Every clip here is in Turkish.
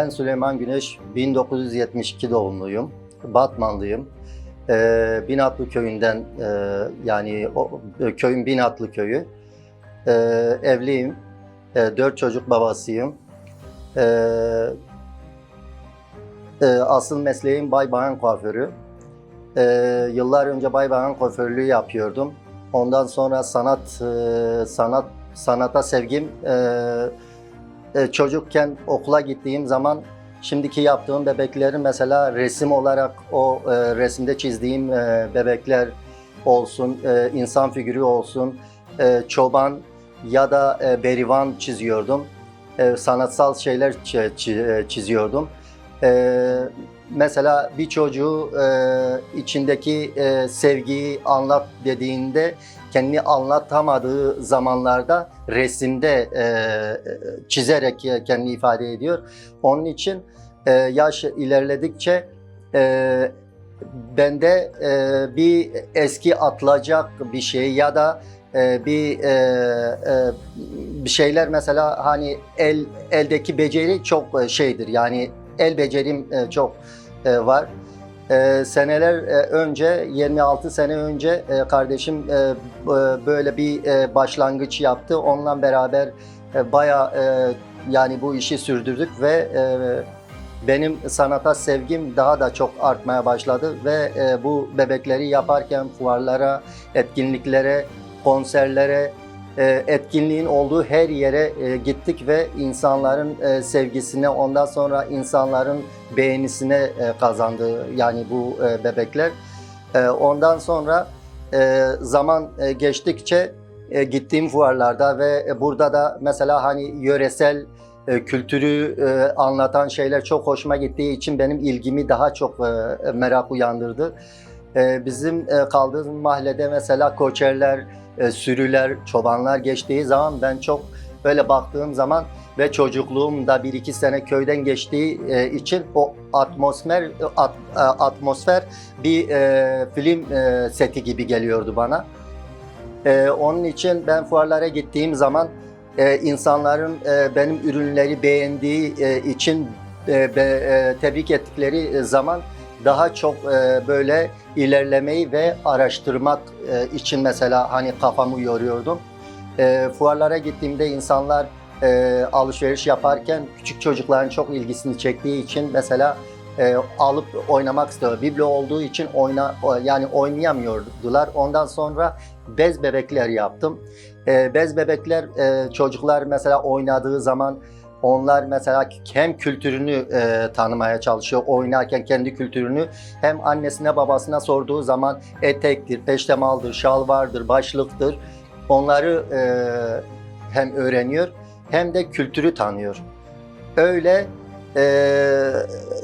Ben Süleyman Güneş, 1972 doğumluyum. Batmanlıyım. Ee, Binatlı köyünden, e, yani o, e, köyün Binatlı köyü. Ee, evliyim. Ee, dört çocuk babasıyım. Ee, e, asıl mesleğim bay bayan kuaförü. Ee, yıllar önce bay bayan kuaförlüğü yapıyordum. Ondan sonra sanat e, sanat sanata sevgim e, çocukken okula gittiğim zaman şimdiki yaptığım bebeklerin mesela resim olarak o e, resimde çizdiğim e, bebekler olsun, e, insan figürü olsun, e, çoban ya da e, berivan çiziyordum. E, sanatsal şeyler çi- çi- e, çiziyordum. E, mesela bir çocuğu e, içindeki e, sevgiyi anlat dediğinde kendini anlatamadığı zamanlarda resimde e, çizerek kendini ifade ediyor. Onun için e, yaş ilerledikçe e, bende e, bir eski atılacak bir şey ya da e, bir e, e, bir şeyler mesela hani el eldeki beceri çok e, şeydir yani el becerim e, çok e, var. E, seneler önce 26 sene önce e, kardeşim e, böyle bir e, başlangıç yaptı. Onunla beraber e, bayağı e, yani bu işi sürdürdük ve e, benim sanata sevgim daha da çok artmaya başladı ve e, bu bebekleri yaparken fuarlara, etkinliklere, konserlere, etkinliğin olduğu her yere e, gittik ve insanların e, sevgisine, ondan sonra insanların beğenisine e, kazandı yani bu e, bebekler. E, ondan sonra e, zaman e, geçtikçe e, gittiğim fuarlarda ve e, burada da mesela hani yöresel e, kültürü e, anlatan şeyler çok hoşuma gittiği için benim ilgimi daha çok e, merak uyandırdı. E, bizim e, kaldığımız mahallede mesela koçerler, e, sürüler, çobanlar geçtiği zaman ben çok böyle baktığım zaman ve çocukluğumda bir iki sene köyden geçtiği e, için o atmosfer at- e, atmosfer bir film seti gibi geliyordu bana. Onun için ben fuarlara gittiğim zaman insanların benim ürünleri beğendiği için tebrik ettikleri zaman daha çok e, böyle ilerlemeyi ve araştırmak e, için mesela hani kafamı yoruyordum. E, fuarlara gittiğimde insanlar e, alışveriş yaparken küçük çocukların çok ilgisini çektiği için mesela e, alıp oynamak istiyor. Biblo olduğu için oyna yani oynayamıyordular. Ondan sonra bez bebekler yaptım. E, bez bebekler e, çocuklar mesela oynadığı zaman onlar mesela hem kültürünü e, tanımaya çalışıyor oynarken kendi kültürünü hem annesine babasına sorduğu zaman etektir, peştemaldır, şalvardır, başlıktır. Onları e, hem öğreniyor hem de kültürü tanıyor. Öyle e,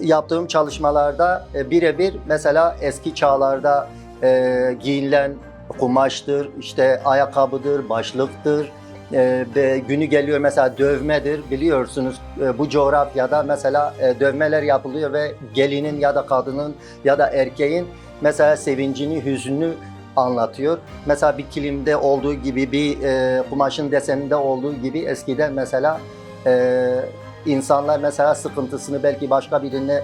yaptığım çalışmalarda e, birebir mesela eski çağlarda e, giyinilen kumaştır, işte ayakkabıdır, başlıktır, e, günü geliyor mesela dövmedir biliyorsunuz e, bu coğrafyada mesela e, dövmeler yapılıyor ve gelinin ya da kadının ya da erkeğin mesela sevincini, hüznünü anlatıyor. Mesela bir kilimde olduğu gibi bir e, kumaşın deseninde olduğu gibi eskiden mesela e, insanlar mesela sıkıntısını belki başka birine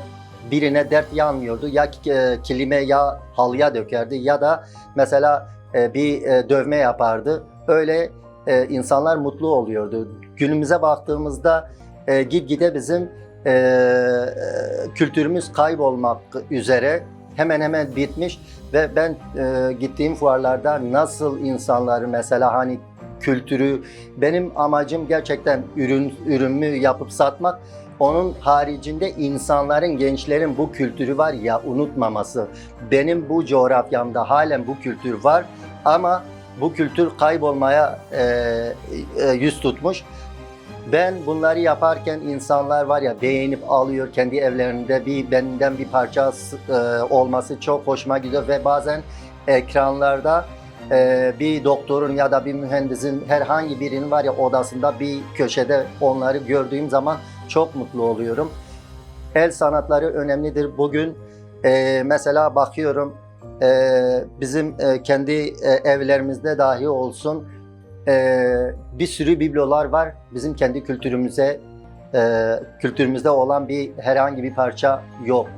birine dert yanmıyordu. Ya e, kilime ya halıya dökerdi ya da mesela e, bir e, dövme yapardı. Öyle e, insanlar mutlu oluyordu. Günümüze baktığımızda e, gitgide bizim e, kültürümüz kaybolmak üzere hemen hemen bitmiş ve ben e, gittiğim fuarlarda nasıl insanları mesela hani kültürü benim amacım gerçekten ürün ürünümü yapıp satmak onun haricinde insanların, gençlerin bu kültürü var ya unutmaması. Benim bu coğrafyamda halen bu kültür var ama bu kültür kaybolmaya e, e, yüz tutmuş. Ben bunları yaparken insanlar var ya beğenip alıyor kendi evlerinde bir benden bir parça e, olması çok hoşuma gidiyor ve bazen ekranlarda e, bir doktorun ya da bir mühendisin herhangi birinin var ya odasında bir köşede onları gördüğüm zaman çok mutlu oluyorum. El sanatları önemlidir. Bugün e, mesela bakıyorum e, bizim e, kendi e, evlerimizde dahi olsun e, bir sürü biblolar var bizim kendi kültürümüze Ee, kültürümüzde olan bir herhangi bir parça yok.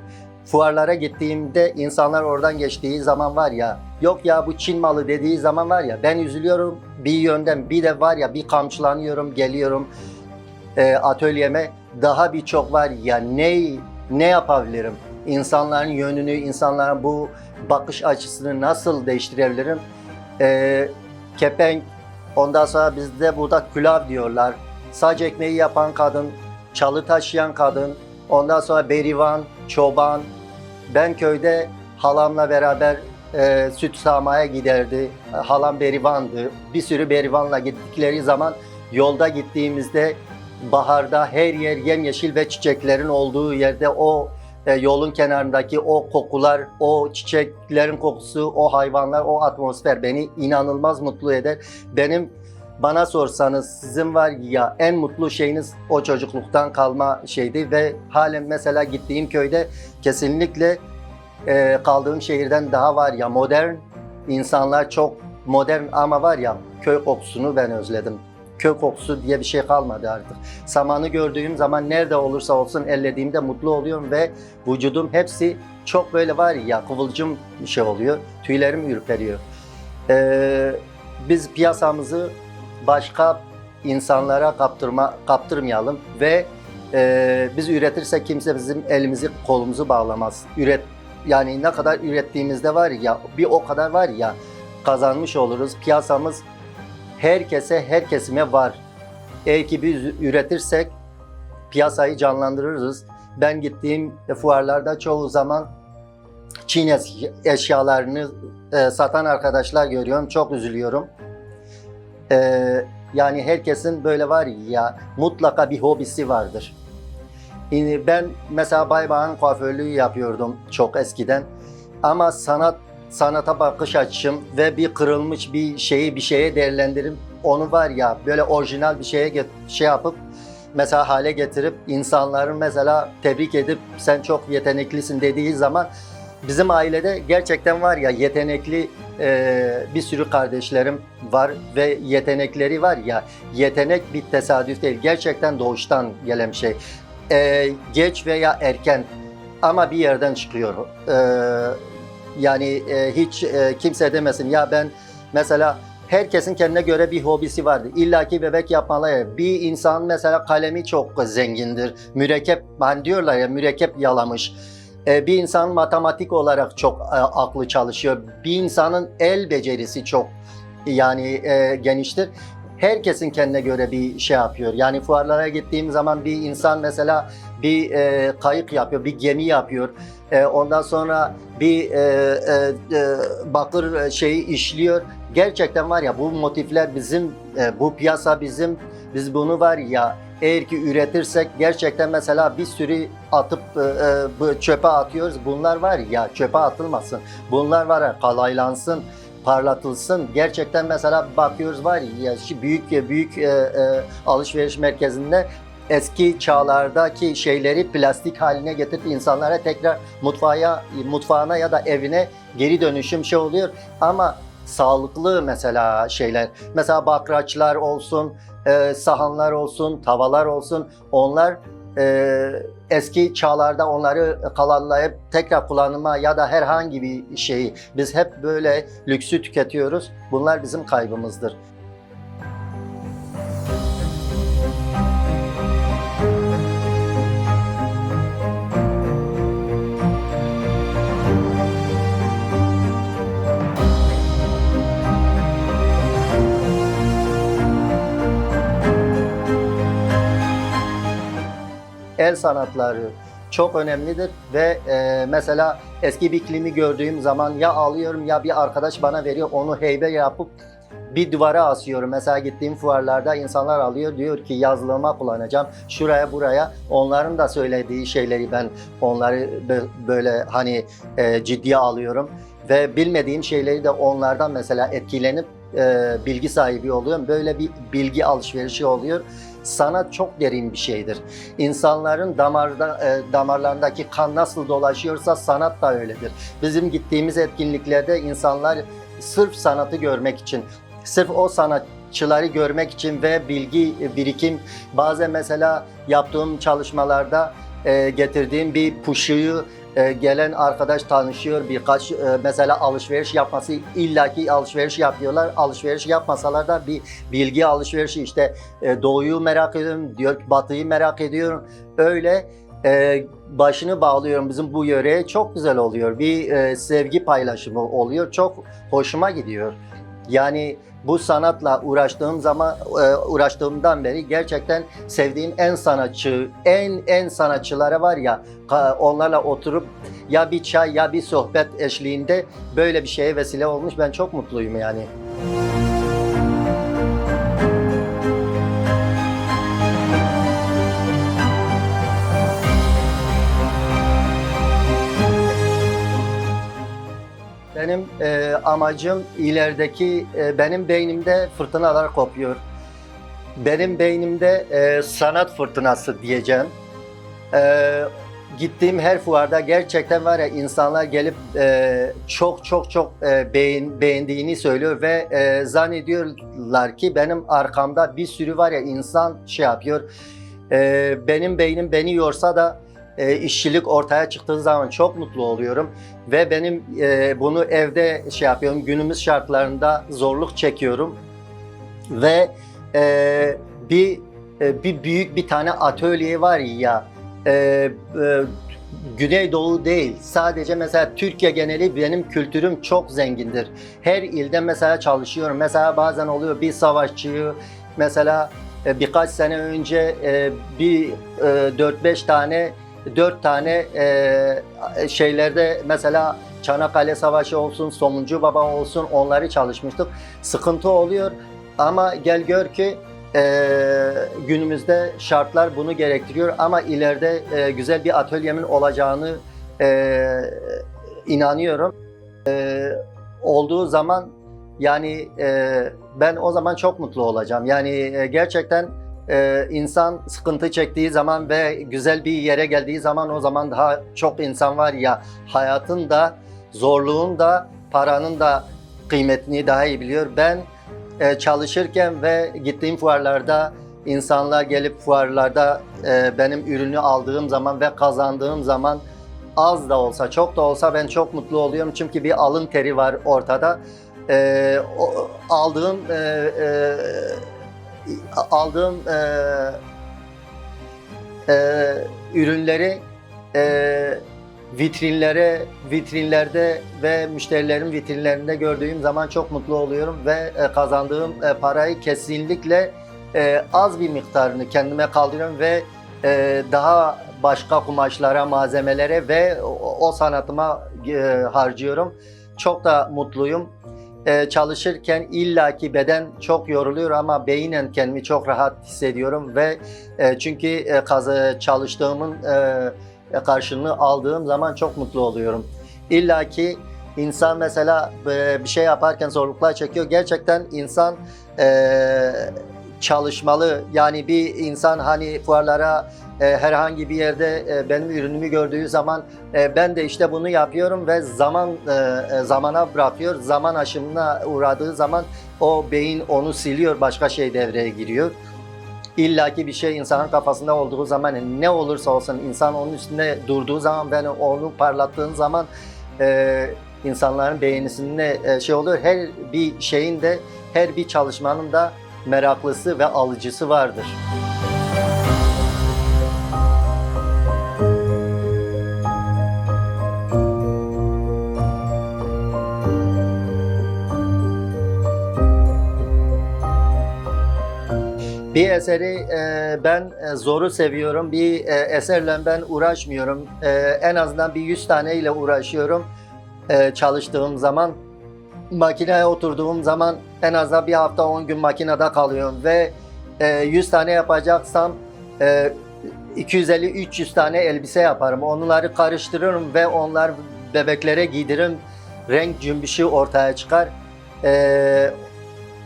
Fuarlara gittiğimde insanlar oradan geçtiği zaman var ya yok ya bu Çin malı dediği zaman var ya ben üzülüyorum bir yönden bir de var ya bir kamçılanıyorum geliyorum e, atölyeme daha birçok var ya ne ne yapabilirim? İnsanların yönünü, insanların bu bakış açısını nasıl değiştirebilirim? E, kepenk, ondan sonra bizde burada külav diyorlar. Saç ekmeği yapan kadın, çalı taşıyan kadın, ondan sonra berivan, çoban. Ben köyde halamla beraber e, süt sağmaya giderdi. Halam berivandı. Bir sürü berivanla gittikleri zaman yolda gittiğimizde baharda her yer yemyeşil ve çiçeklerin olduğu yerde o e, yolun kenarındaki o kokular, o çiçeklerin kokusu, o hayvanlar, o atmosfer beni inanılmaz mutlu eder. Benim bana sorsanız sizin var ya en mutlu şeyiniz o çocukluktan kalma şeydi ve halen mesela gittiğim köyde kesinlikle e, kaldığım şehirden daha var ya modern insanlar çok modern ama var ya köy kokusunu ben özledim. Köy kokusu diye bir şey kalmadı artık. Samanı gördüğüm zaman nerede olursa olsun ellediğimde mutlu oluyorum ve vücudum hepsi çok böyle var ya kıvılcım bir şey oluyor. Tüylerim ürperiyor. Ee, biz piyasamızı başka insanlara kaptırma kaptırmayalım ve e, biz üretirsek kimse bizim elimizi kolumuzu bağlamaz. Üret yani ne kadar ürettiğimizde var ya bir o kadar var ya kazanmış oluruz. Piyasamız herkese her kesime var. Eğer ki biz üretirsek piyasayı canlandırırız. Ben gittiğim fuarlarda çoğu zaman Çin eş- eşyalarını e, satan arkadaşlar görüyorum. Çok üzülüyorum. E, yani herkesin böyle var ya mutlaka bir hobisi vardır. Ben mesela Baybağ'ın kuaförlüğü yapıyordum çok eskiden. Ama sanat sanata bakış açım ve bir kırılmış bir şeyi bir şeye değerlendirip onu var ya böyle orijinal bir şeye şey yapıp mesela hale getirip insanların mesela tebrik edip sen çok yeteneklisin dediği zaman bizim ailede gerçekten var ya yetenekli e, bir sürü kardeşlerim var ve yetenekleri var ya yetenek bir tesadüf değil gerçekten doğuştan gelen bir şey. E, geç veya erken ama bir yerden çıkıyor. E, yani e, hiç e, kimse demesin ya ben mesela herkesin kendine göre bir hobisi vardır. İlla ki bebek yapmalı. Bir insan mesela kalemi çok zengindir. Mürekkep hani diyorlar ya mürekkep yalamış. E, bir insan matematik olarak çok e, aklı çalışıyor. Bir insanın el becerisi çok yani e, geniştir. Herkesin kendine göre bir şey yapıyor. Yani fuarlara gittiğim zaman bir insan mesela bir e, kayık yapıyor, bir gemi yapıyor. E, ondan sonra bir e, e, e, bakır şeyi işliyor. Gerçekten var ya bu motifler bizim, e, bu piyasa bizim. Biz bunu var ya eğer ki üretirsek gerçekten mesela bir sürü atıp e, e, çöpe atıyoruz. Bunlar var ya çöpe atılmasın. Bunlar var ya kalaylansın parlatılsın. Gerçekten mesela bakıyoruz var ya büyük büyük e, e, alışveriş merkezinde eski çağlardaki şeyleri plastik haline getirip insanlara tekrar mutfağa mutfağına ya da evine geri dönüşüm şey oluyor ama sağlıklı mesela şeyler mesela bakraçlar olsun e, sahanlar olsun tavalar olsun onlar e, eski çağlarda onları kalanlayıp tekrar kullanıma ya da herhangi bir şeyi biz hep böyle lüksü tüketiyoruz. Bunlar bizim kaybımızdır. El sanatları çok önemlidir ve e, mesela eski bir klimi gördüğüm zaman ya alıyorum ya bir arkadaş bana veriyor onu heybe yapıp bir duvara asıyorum. Mesela gittiğim fuarlarda insanlar alıyor diyor ki yazlığıma kullanacağım. Şuraya buraya onların da söylediği şeyleri ben onları bö- böyle hani e, ciddiye alıyorum. Ve bilmediğim şeyleri de onlardan mesela etkilenip e, bilgi sahibi oluyorum. Böyle bir bilgi alışverişi oluyor. Sanat çok derin bir şeydir. İnsanların damarda, e, damarlarındaki kan nasıl dolaşıyorsa sanat da öyledir. Bizim gittiğimiz etkinliklerde insanlar sırf sanatı görmek için, sırf o sanat sanatçıları görmek için ve bilgi e, birikim bazen mesela yaptığım çalışmalarda e, getirdiğim bir puşuyu e, gelen arkadaş tanışıyor birkaç e, mesela alışveriş yapması illaki alışveriş yapıyorlar. Alışveriş yapmasalar da bir bilgi alışverişi işte e, doğuyu merak ediyorum diyor batıyı merak ediyorum. Öyle başını bağlıyorum bizim bu yöreye. Çok güzel oluyor. Bir sevgi paylaşımı oluyor. Çok hoşuma gidiyor yani bu sanatla uğraştığım zaman e, uğraştığımdan beri gerçekten sevdiğim en sanatçı, en en sanatçılara var ya onlarla oturup ya bir çay ya bir sohbet eşliğinde böyle bir şeye vesile olmuş. Ben çok mutluyum yani. Benim e, amacım ilerideki e, benim beynimde fırtınalar kopuyor. Benim beynimde e, sanat fırtınası diyeceğim. E, gittiğim her fuarda gerçekten var ya insanlar gelip e, çok çok çok e, beğen, beğendiğini söylüyor ve e, zannediyorlar ki benim arkamda bir sürü var ya insan şey yapıyor. E, benim beynim beni yorsa da e, işçilik ortaya çıktığı zaman çok mutlu oluyorum ve benim e, bunu evde şey yapıyorum günümüz şartlarında zorluk çekiyorum ve e, bir e, bir büyük bir tane atölye var ya e, e, Güneydoğu değil sadece mesela Türkiye geneli benim kültürüm çok zengindir. Her ilde mesela çalışıyorum. Mesela bazen oluyor bir savaşçıyı mesela e, birkaç sene önce e, bir e, 4-5 tane dört tane e, şeylerde mesela Çanakkale Savaşı olsun, Somuncu Baba olsun onları çalışmıştık. Sıkıntı oluyor ama gel gör ki e, günümüzde şartlar bunu gerektiriyor ama ileride e, güzel bir atölyemin olacağını e, inanıyorum. E, olduğu zaman yani e, ben o zaman çok mutlu olacağım. Yani e, gerçekten ee, insan sıkıntı çektiği zaman ve güzel bir yere geldiği zaman o zaman daha çok insan var ya hayatın da zorluğun da paranın da kıymetini daha iyi biliyor. Ben e, çalışırken ve gittiğim fuarlarda insanlar gelip fuarlarda e, benim ürünü aldığım zaman ve kazandığım zaman az da olsa çok da olsa ben çok mutlu oluyorum çünkü bir alın teri var ortada. E, o, aldığım e, e, aldığım e, e, ürünleri e, vitrinlere, vitrinlerde ve müşterilerin vitrinlerinde gördüğüm zaman çok mutlu oluyorum ve e, kazandığım e, parayı kesinlikle e, az bir miktarını kendime kaldırıyorum ve e, daha başka kumaşlara, malzemelere ve o, o sanatıma e, harcıyorum. Çok da mutluyum e, çalışırken illaki beden çok yoruluyor ama beynen kendimi çok rahat hissediyorum ve e, çünkü e, kazı çalıştığımın e, karşılığını aldığım zaman çok mutlu oluyorum. İllaki insan mesela bir şey yaparken zorluklar çekiyor. Gerçekten insan çalışmalı. Yani bir insan hani fuarlara e, herhangi bir yerde e, benim ürünümü gördüğü zaman e, ben de işte bunu yapıyorum ve zaman zamana bırakıyor. Zaman aşımına uğradığı zaman o beyin onu siliyor, başka şey devreye giriyor. İlla ki bir şey insanın kafasında olduğu zaman ne olursa olsun insan onun üstünde durduğu zaman ve onu parlattığın zaman insanların beğenisinde şey oluyor. Her bir şeyin de her bir çalışmanın da meraklısı ve alıcısı vardır. Bir eseri e, ben e, zoru seviyorum. Bir e, eserle ben uğraşmıyorum. E, en azından bir 100 tane ile uğraşıyorum e, çalıştığım zaman. Makineye oturduğum zaman en azından bir hafta 10 gün makinede kalıyorum ve e, 100 tane yapacaksam e, 250-300 tane elbise yaparım. Onları karıştırırım ve onlar bebeklere giydiririm. Renk cümbüşü ortaya çıkar. E,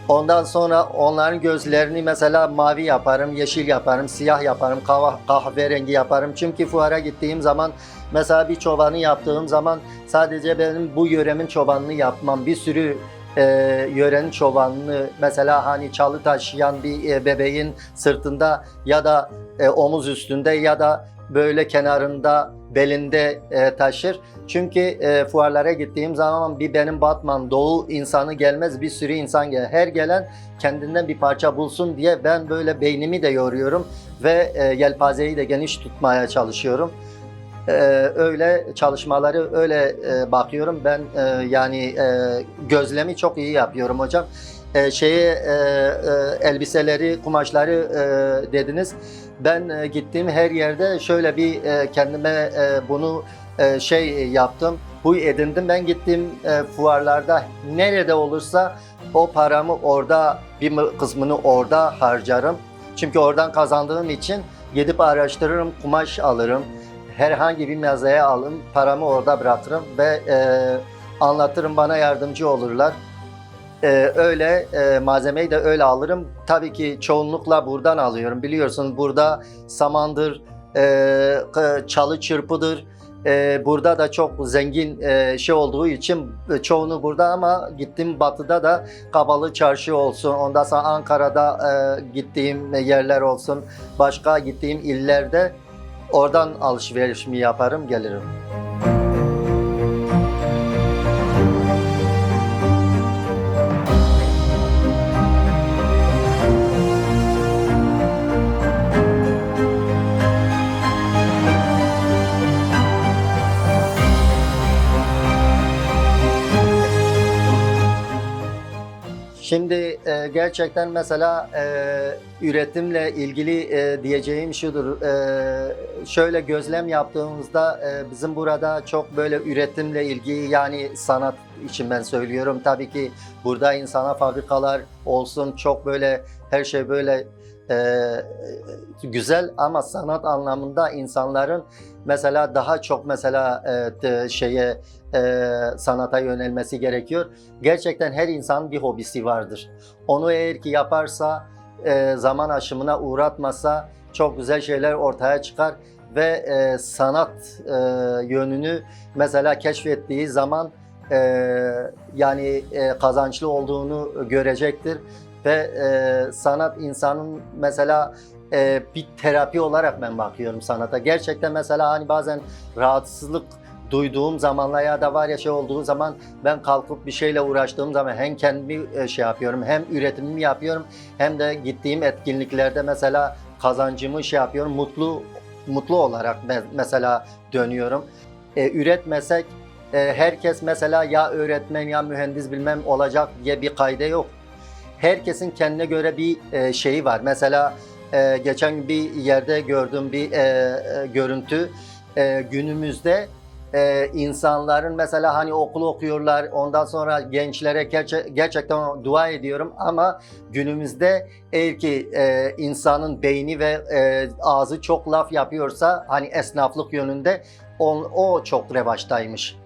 Ondan sonra onların gözlerini mesela mavi yaparım, yeşil yaparım, siyah yaparım, kahve, kahverengi yaparım. Çünkü fuara gittiğim zaman mesela bir çobanı yaptığım zaman sadece benim bu yöremin çobanını yapmam. Bir sürü e, yörenin çobanını mesela hani çalı taşıyan bir e, bebeğin sırtında ya da e, omuz üstünde ya da böyle kenarında belinde e, taşır. Çünkü e, fuarlara gittiğim zaman bir benim Batman Doğu insanı gelmez bir sürü insan gelir. Her gelen kendinden bir parça bulsun diye ben böyle beynimi de yoruyorum ve e, yelpazeyi de geniş tutmaya çalışıyorum. Ee, öyle çalışmaları öyle e, bakıyorum. Ben e, yani e, gözlemi çok iyi yapıyorum hocam. E, şeyi e, e, elbiseleri, kumaşları e, dediniz. Ben e, gittiğim her yerde şöyle bir e, kendime e, bunu şey yaptım. Bu edindim. Ben gittiğim fuarlarda nerede olursa o paramı orada bir kısmını orada harcarım. Çünkü oradan kazandığım için gidip araştırırım, kumaş alırım herhangi bir mağazaya alın, paramı orada bırakırım ve e, anlatırım bana yardımcı olurlar. E, öyle e, malzemeyi de öyle alırım. Tabii ki çoğunlukla buradan alıyorum. Biliyorsun burada samandır, e, çalı çırpıdır. E, burada da çok zengin e, şey olduğu için e, çoğunu burada ama gittim batıda da Kabalı Çarşı olsun. Ondan sonra Ankara'da e, gittiğim yerler olsun. Başka gittiğim illerde Oradan alışverişimi yaparım, gelirim. Şimdi e, gerçekten mesela e, üretimle ilgili e, diyeceğim şudur. E, şöyle gözlem yaptığımızda e, bizim burada çok böyle üretimle ilgili yani sanat için ben söylüyorum. Tabii ki burada insana fabrikalar olsun çok böyle her şey böyle e, güzel ama sanat anlamında insanların mesela daha çok mesela e, şeye e, sanata yönelmesi gerekiyor. Gerçekten her insanın bir hobisi vardır. Onu eğer ki yaparsa, e, zaman aşımına uğratmasa çok güzel şeyler ortaya çıkar ve e, sanat e, yönünü mesela keşfettiği zaman e, yani e, kazançlı olduğunu görecektir ve e, sanat insanın mesela e, bir terapi olarak ben bakıyorum sanata. Gerçekten mesela hani bazen rahatsızlık duyduğum zamanla ya da var ya şey olduğu zaman ben kalkıp bir şeyle uğraştığım zaman hem kendimi e, şey yapıyorum hem üretimimi yapıyorum hem de gittiğim etkinliklerde mesela kazancımı şey yapıyorum mutlu mutlu olarak me- mesela dönüyorum. E, üretmesek e, herkes mesela ya öğretmen ya mühendis bilmem olacak diye bir kayda yok. Herkesin kendine göre bir e, şeyi var. Mesela e, geçen bir yerde gördüğüm bir e, e, görüntü e, günümüzde e, insanların mesela hani okul okuyorlar ondan sonra gençlere gerçe- gerçekten dua ediyorum ama günümüzde eğer ki e, insanın beyni ve e, ağzı çok laf yapıyorsa hani esnaflık yönünde on, o çok revaçtaymış.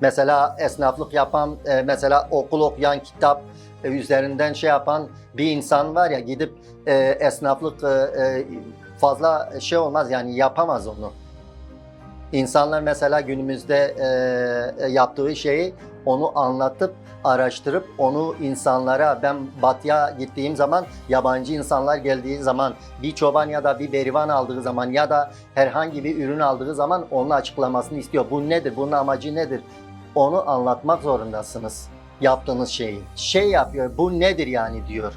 Mesela esnaflık yapan, e, mesela okul okuyan, kitap e, üzerinden şey yapan bir insan var ya gidip e, esnaflık e, e, fazla şey olmaz yani yapamaz onu. İnsanlar mesela günümüzde e, yaptığı şeyi onu anlatıp araştırıp onu insanlara ben batıya gittiğim zaman yabancı insanlar geldiği zaman bir çoban ya da bir berivan aldığı zaman ya da herhangi bir ürün aldığı zaman onun açıklamasını istiyor. Bu nedir? Bunun amacı nedir? Onu anlatmak zorundasınız yaptığınız şeyi. Şey yapıyor. Bu nedir yani diyor.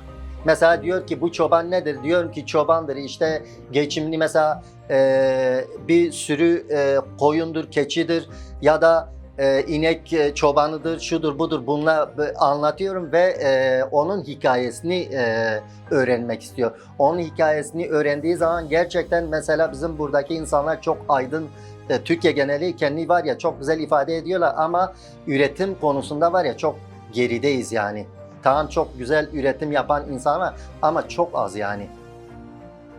Mesela diyor ki bu çoban nedir? Diyorum ki çobandır işte geçimli mesela e, bir sürü e, koyundur, keçidir ya da e, inek e, çobanıdır, şudur budur bununla b- anlatıyorum ve e, onun hikayesini e, öğrenmek istiyor. Onun hikayesini öğrendiği zaman gerçekten mesela bizim buradaki insanlar çok aydın e, Türkiye geneli kendi var ya çok güzel ifade ediyorlar ama üretim konusunda var ya çok gerideyiz yani. Tamam çok güzel üretim yapan insan ama çok az yani.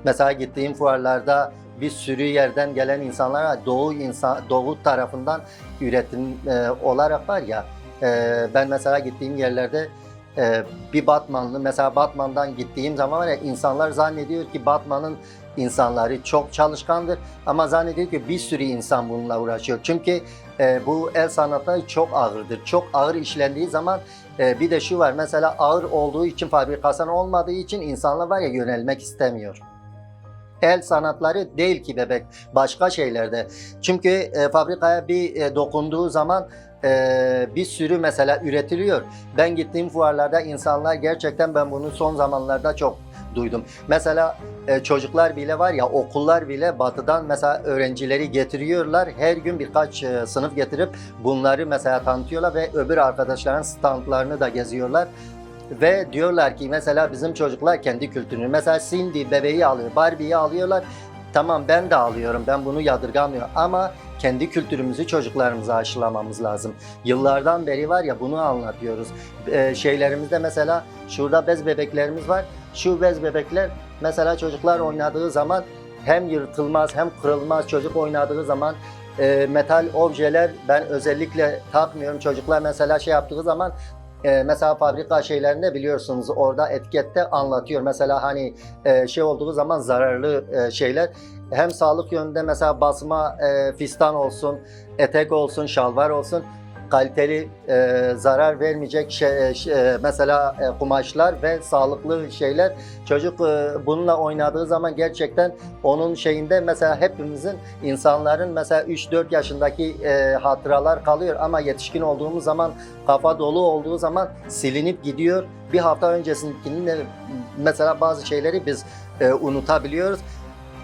Mesela gittiğim fuarlarda bir sürü yerden gelen insanlar. Doğu insan Doğu tarafından üretim e, olarak var ya. e, ben mesela gittiğim yerlerde e, bir Batmanlı mesela Batman'dan gittiğim zaman var ya insanlar zannediyor ki Batman'ın insanları çok çalışkandır ama zannediyor ki bir sürü insan bununla uğraşıyor. Çünkü e, bu el sanatları çok ağırdır. Çok ağır işlendiği zaman e, bir de şu var mesela ağır olduğu için fabrikasyon olmadığı için insanlar var ya yönelmek istemiyor. El sanatları değil ki bebek başka şeylerde. Çünkü e, fabrikaya bir e, dokunduğu zaman e, bir sürü mesela üretiliyor. Ben gittiğim fuarlarda insanlar gerçekten ben bunu son zamanlarda çok duydum. Mesela e, çocuklar bile var ya okullar bile batıdan mesela öğrencileri getiriyorlar. Her gün birkaç e, sınıf getirip bunları mesela tanıtıyorlar ve öbür arkadaşların standlarını da geziyorlar. Ve diyorlar ki mesela bizim çocuklar kendi kültürünü mesela Cindy bebeği alıyor, Barbie'yi alıyorlar. Tamam ben de alıyorum, ben bunu yadırgamıyorum ama kendi kültürümüzü çocuklarımıza aşılamamız lazım. Yıllardan beri var ya bunu anlatıyoruz. Ee, şeylerimizde mesela şurada bez bebeklerimiz var. Şu bez bebekler mesela çocuklar oynadığı zaman hem yırtılmaz hem kırılmaz. Çocuk oynadığı zaman e, metal objeler ben özellikle takmıyorum. Çocuklar mesela şey yaptığı zaman e, mesela fabrika şeylerinde biliyorsunuz orada etikette anlatıyor. Mesela hani e, şey olduğu zaman zararlı e, şeyler hem sağlık yönünde mesela basma e, fistan olsun, etek olsun, şalvar olsun kaliteli e, zarar vermeyecek şey, şey, e, mesela e, kumaşlar ve sağlıklı şeyler çocuk e, bununla oynadığı zaman gerçekten onun şeyinde mesela hepimizin insanların mesela 3-4 yaşındaki e, hatıralar kalıyor ama yetişkin olduğumuz zaman kafa dolu olduğu zaman silinip gidiyor. Bir hafta öncesindekinin de mesela bazı şeyleri biz e, unutabiliyoruz.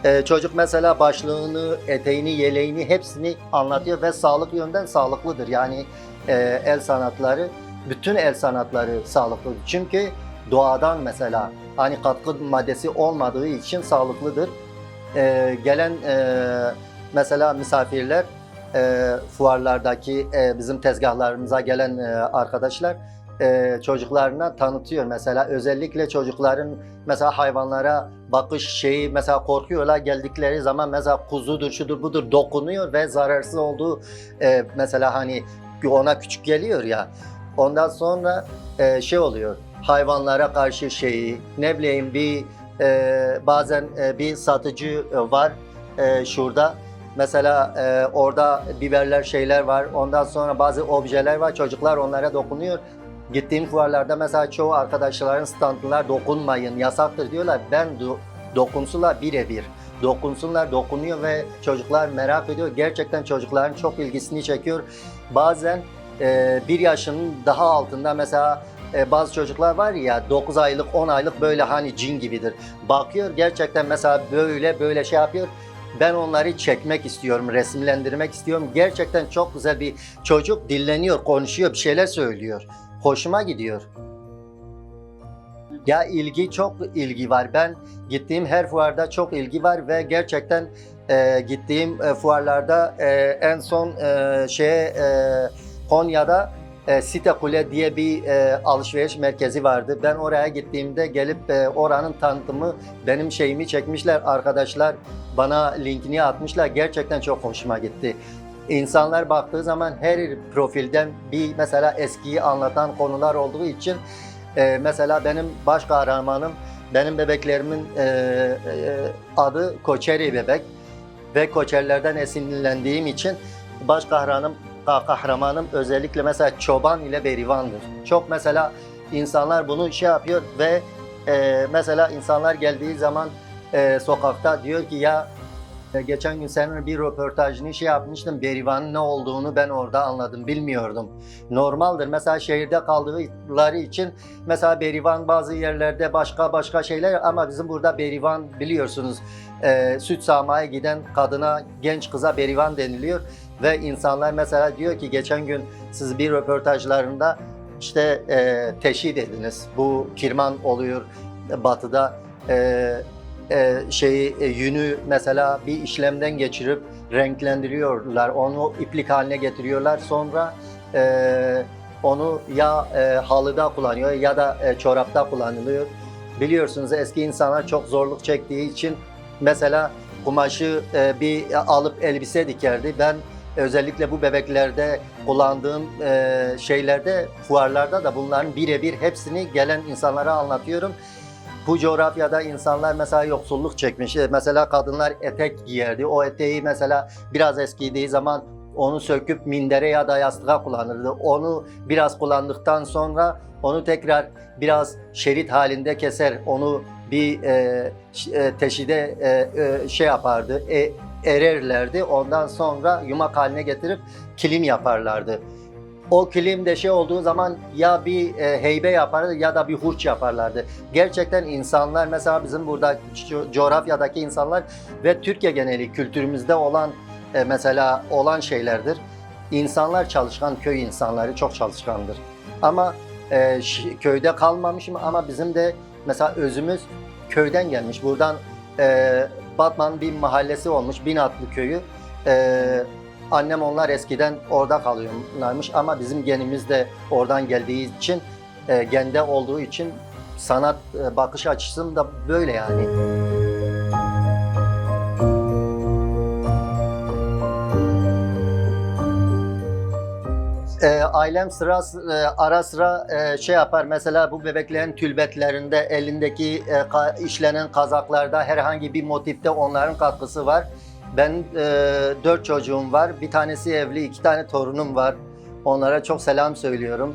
Ee, çocuk mesela başlığını, eteğini, yeleğini hepsini anlatıyor ve sağlık yönden sağlıklıdır. Yani e, el sanatları, bütün el sanatları sağlıklıdır. Çünkü doğadan mesela hani katkı maddesi olmadığı için sağlıklıdır. Ee, gelen e, mesela misafirler e, fuarlardaki e, bizim tezgahlarımıza gelen e, arkadaşlar e, çocuklarına tanıtıyor. Mesela özellikle çocukların mesela hayvanlara bakış şeyi mesela korkuyorlar geldikleri zaman mesela kuzudur şudur budur dokunuyor ve zararsız olduğu e, mesela hani ona küçük geliyor ya ondan sonra e, şey oluyor hayvanlara karşı şeyi ne bileyim bir e, bazen e, bir satıcı e, var e, şurada Mesela e, orada biberler şeyler var. Ondan sonra bazı objeler var. Çocuklar onlara dokunuyor. Gittiğim fuarlarda mesela çoğu arkadaşların standlar dokunmayın yasaktır diyorlar. Ben do- dokunsunlar birebir. Dokunsunlar dokunuyor ve çocuklar merak ediyor. Gerçekten çocukların çok ilgisini çekiyor. Bazen e, bir yaşının daha altında mesela e, bazı çocuklar var ya 9 aylık 10 aylık böyle hani cin gibidir. Bakıyor gerçekten mesela böyle böyle şey yapıyor. Ben onları çekmek istiyorum, resimlendirmek istiyorum. Gerçekten çok güzel bir çocuk dilleniyor, konuşuyor, bir şeyler söylüyor. Hoşuma gidiyor. Ya ilgi çok ilgi var. Ben gittiğim her fuarda çok ilgi var ve gerçekten e, gittiğim e, fuarlarda e, en son e, şeye e, Konya'da e, Site Kule diye bir e, alışveriş merkezi vardı. Ben oraya gittiğimde gelip e, oranın tanıtımı benim şeyimi çekmişler arkadaşlar bana linkini atmışlar. Gerçekten çok hoşuma gitti. İnsanlar baktığı zaman her profilden bir mesela eskiyi anlatan konular olduğu için e, mesela benim baş kahramanım, benim bebeklerimin e, e, adı Koçeri bebek ve Koçerilerden esinlendiğim için baş kahramanım kahramanım özellikle mesela çoban ile berivandır. Çok mesela insanlar bunu şey yapıyor ve e, mesela insanlar geldiği zaman e, sokakta diyor ki ya geçen gün senin bir röportajını şey yapmıştım. Berivanın ne olduğunu ben orada anladım. Bilmiyordum. Normaldir. Mesela şehirde kaldıkları için mesela berivan bazı yerlerde başka başka şeyler ama bizim burada berivan biliyorsunuz e, süt sağmaya giden kadına genç kıza berivan deniliyor ve insanlar mesela diyor ki geçen gün siz bir röportajlarında işte e, teşhid ediniz. Bu kirman oluyor batıda. E, e, şeyi e, yünü mesela bir işlemden geçirip renklendiriyorlar. Onu iplik haline getiriyorlar. Sonra e, onu ya e, halıda kullanıyor ya da e, çorapta kullanılıyor. Biliyorsunuz eski insanlar çok zorluk çektiği için mesela kumaşı e, bir alıp elbise dikerdi. Ben özellikle bu bebeklerde kullandığım e, şeylerde fuarlarda da bunların birebir hepsini gelen insanlara anlatıyorum. Bu coğrafyada insanlar mesela yoksulluk çekmiş. Mesela kadınlar etek giyerdi. O eteği mesela biraz eskidiği zaman onu söküp mindere ya da yastığa kullanırdı. Onu biraz kullandıktan sonra onu tekrar biraz şerit halinde keser. Onu bir e, e, teşhide e, e, şey yapardı. E, ererlerdi. Ondan sonra yumak haline getirip kilim yaparlardı. O kilim de şey olduğu zaman ya bir e, heybe yapardı ya da bir hurç yaparlardı. Gerçekten insanlar mesela bizim burada co- coğrafyadaki insanlar ve Türkiye geneli kültürümüzde olan e, mesela olan şeylerdir. İnsanlar çalışkan, köy insanları çok çalışkandır. Ama e, köyde kalmamışım ama bizim de mesela özümüz köyden gelmiş. Buradan e, Batman bir mahallesi olmuş, Binatlı köyü. E, annem onlar eskiden orada kalıyorlarmış ama bizim genimiz de oradan geldiği için, e, gende olduğu için sanat e, bakış açısım da böyle yani. E, ailem sıra e, ara sıra e, şey yapar mesela bu bebeklerin tülbetlerinde elindeki işlenen kazaklarda herhangi bir motifte onların katkısı var. Ben e, dört çocuğum var. Bir tanesi evli, iki tane torunum var. Onlara çok selam söylüyorum.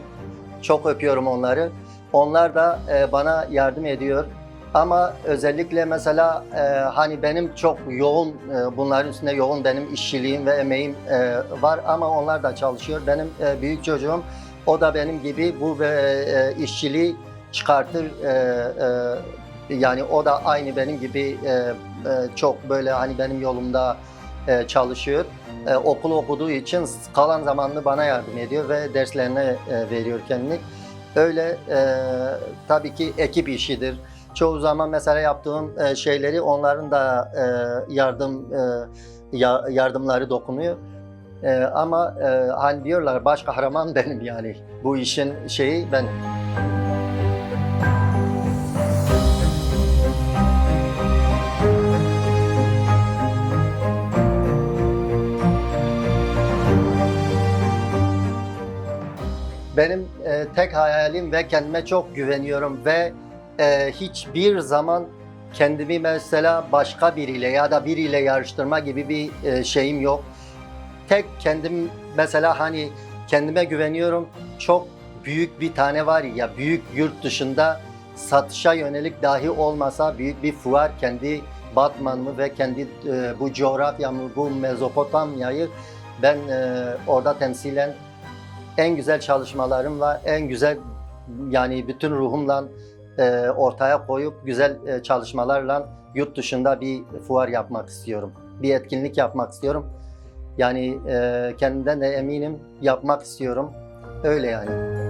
Çok öpüyorum onları. Onlar da e, bana yardım ediyor. Ama özellikle mesela e, hani benim çok yoğun e, bunların üstünde yoğun benim işçiliğim ve emeğim e, var ama onlar da çalışıyor. Benim e, büyük çocuğum o da benim gibi bu e, e, işçiliği çıkartır. E, e, yani o da aynı benim gibi e, e, çok böyle hani benim yolumda e, çalışıyor. E, okul okuduğu için kalan zamanını bana yardım ediyor ve derslerine e, veriyor kendini. Öyle e, tabii ki ekip işidir. Çoğu zaman mesela yaptığım e, şeyleri onların da e, yardım e, ya- yardımları dokunuyor. E, ama e, hani diyorlar baş kahraman benim yani. Bu işin şeyi benim. Benim e, tek hayalim ve kendime çok güveniyorum ve e, hiçbir zaman kendimi mesela başka biriyle ya da biriyle yarıştırma gibi bir e, şeyim yok. Tek kendim mesela hani kendime güveniyorum. Çok büyük bir tane var ya büyük yurt dışında satışa yönelik dahi olmasa büyük bir fuar kendi Batman'ımı ve kendi e, bu coğrafyamı, bu Mezopotamya'yı ben e, orada temsilen en güzel çalışmalarımla, en güzel yani bütün ruhumla e, ortaya koyup güzel e, çalışmalarla yurt dışında bir fuar yapmak istiyorum. Bir etkinlik yapmak istiyorum. Yani e, kendimden de eminim yapmak istiyorum. Öyle yani.